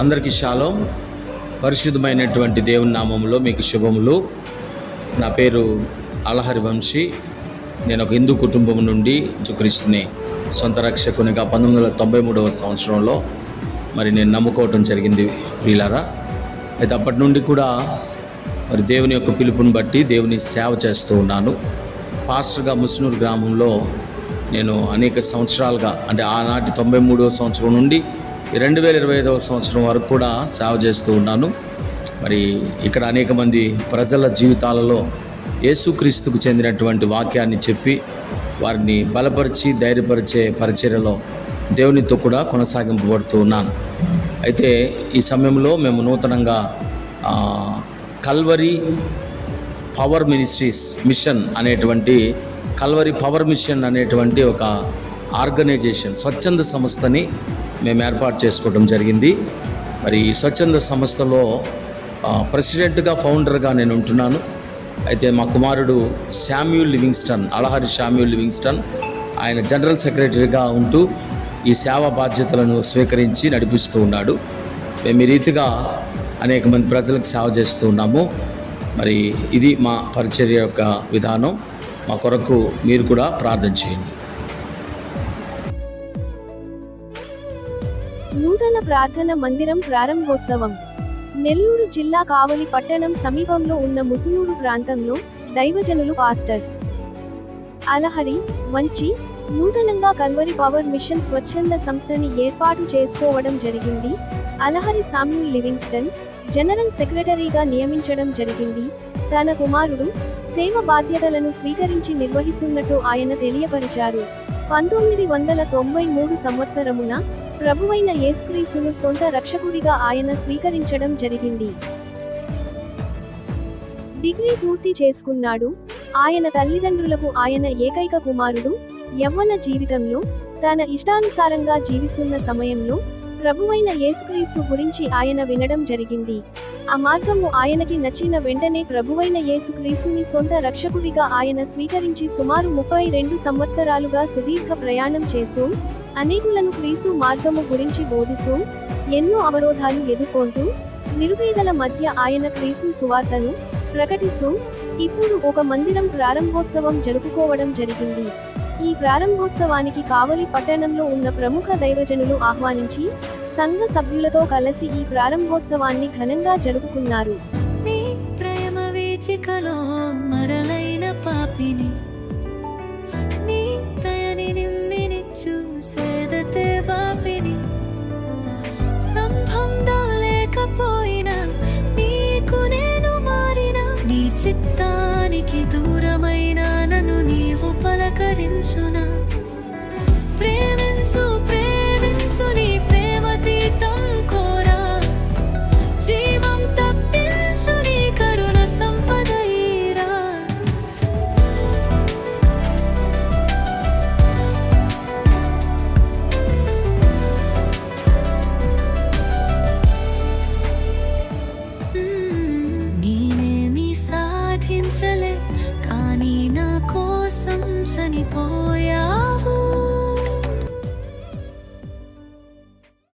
అందరికీ శాలం. పరిశుద్ధమైనటువంటి దేవుని నామంలో మీకు శుభములు. నా పేరు అలహరి వంశీ. నేను ఒక హిందూ కుటుంబం నుండి క్రీస్తుని సొంత రక్షకునిగా పంతొమ్మిది వందల తొంభై మూడవ సంవత్సరంలో మరి నేను నమ్ముకోవటం జరిగింది వీళ్ళారా అయితే అప్పటి నుండి కూడా మరి దేవుని యొక్క పిలుపుని బట్టి దేవుని సేవ చేస్తూ ఉన్నాను. పాస్టర్గా ముస్నూరు గ్రామంలో నేను అనేక సంవత్సరాలుగా అంటే ఆనాటి తొంభై మూడవ సంవత్సరం నుండి రెండు వేల ఇరవై ఐదవ సంవత్సరం వరకు కూడా సేవ చేస్తూ ఉన్నాను. మరి ఇక్కడ అనేక మంది ప్రజల జీవితాలలో యేసుక్రీస్తుకు చెందినటువంటి వాక్యాన్ని చెప్పి వారిని బలపరిచి ధైర్యపరిచే పరిచర్యలో దేవునితో కూడా కొనసాగింపబడుతూ ఉన్నాను. అయితే ఈ సమయంలో మేము నూతనంగా కల్వరి పవర్ మినిస్ట్రీస్ మిషన్ అనేటువంటి కల్వరి పవర్ మిషన్ అనేటువంటి ఒక ఆర్గనైజేషన్ స్వచ్ఛంద సంస్థని మేము ఏర్పాటు చేసుకోవడం జరిగింది. మరి ఈ స్వచ్ఛంద సంస్థలో ప్రెసిడెంట్గా ఫౌండర్గా నేను ఉంటున్నాను. అయితే మా కుమారుడు Samuel Livingston Alahari Samuel Livingston ఆయన జనరల్ సెక్రటరీగా ఉంటూ ఈ సేవా బాధ్యతలను స్వీకరించి నడిపిస్తూ ఉన్నాడు. మేము ఈ రీతిగా అనేక మంది ప్రజలకు సేవ చేస్తూ ఉన్నాము. మరి ఇది మా పరిచర్య యొక్క విధానం. మా కొరకు మీరు కూడా ప్రార్థన చేయండి. నూతన ప్రార్థన మందిరం ప్రారంభోత్సవం. నెల్లూరు జిల్లా కావలి పట్టణం సమీపంలో ఉన్న ముసునూరు ప్రాంతంలో దైవజనులు పాస్టర్. అలహరి వంచి నూతనంగా కల్వరి పవర్ మిషన్ స్వచ్ఛంద సంస్థని ఏర్పాటు చేసుకోవడం జరిగింది. అలహరి సామ్యూల్ లివింగ్స్టన్ జనరల్ సెక్రటరీగా నియమించడం జరిగింది. తన కుమారుడు సేవ బాధ్యతలను స్వీకరించి నిర్వహిస్తున్నట్టు ఆయన తెలియపరిచారు. పంతొమ్మిది వందల తొంభై మూడు సంవత్సరమున ప్రభువైన యేసుక్రీస్తును సొంత రక్షకుడిగా ఆయన స్వీకరించడం జరిగింది. డిగ్రీ పూర్తి చేసుకున్నాడు. ఆయన తల్లిదండ్రులకు ఆయన ఏకైక కుమారుడు. యవ్వన జీవితంలో తన ఇష్టానుసారంగా జీవిస్తున్న సమయంలో ప్రభువైన యేసుక్రీస్తు గురించి ఆయన వినడం జరిగింది. ఆ మార్గము ఆయనకి నచ్చిన వెంటనే ప్రభువైన యేసుక్రీస్తుని సొంత రక్షకుడిగా ఆయన స్వీకరించి సుమారు ముప్పై రెండు సంవత్సరాలుగా సుదీర్ఘ ప్రయాణం చేస్తూ అనేకులను క్రీస్తు మార్గము గురించి బోధిస్తూ ఎన్నో అవరోధాలు ఎదుర్కొంటూ నిరుపేదల మధ్య ఆయన క్రీస్తు సువార్తను ప్రకటిస్తూ ఇప్పుడు ఒక మందిరం ప్రారంభోత్సవం జరుపుకోవడం జరిగింది. ఈ ప్రారంభోత్సవానికి కావలి పట్టణంలో ఉన్న ప్రముఖ దైవజనులు ఆహ్వానించి సంఘ సభ్యులతో కలిసి ఈ ప్రారంభోత్సవాన్ని ఘనంగా జరుపుకున్నారు. నీ ప్రేమ వీచికలో మరలైన పాపిని కోసం చనిపోయావు.